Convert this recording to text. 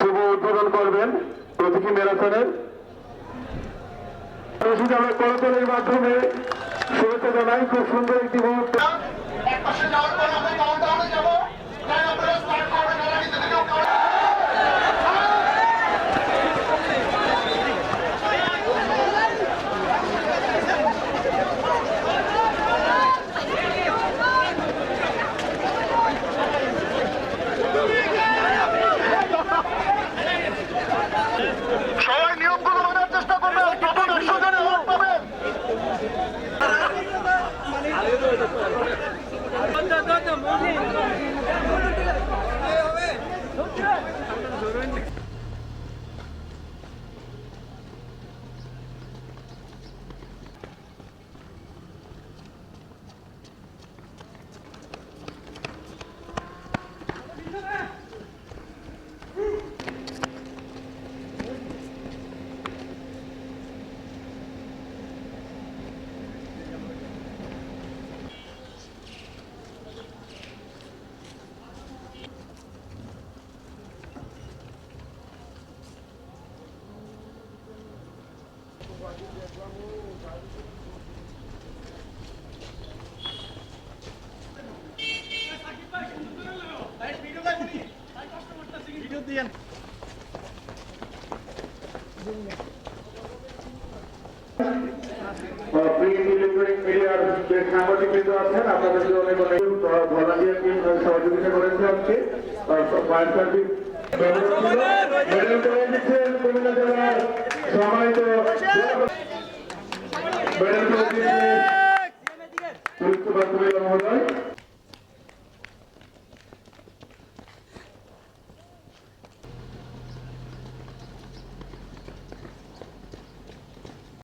শুভ উদ্বোধন করবেন প্রতীকী ম্যারাথনের করতলের মাধ্যমে শুভেচ্ছা জানাই। খুব সুন্দর সাংবাদিকবৃন্দ আছেন আপনাদেরকে অনেক অনেক ভলান্টিয়ার টিম সহযোগিতা করেছে আজকে ফায়ার সার্ভিস ম্যাডামকে অতিথি মহোদয়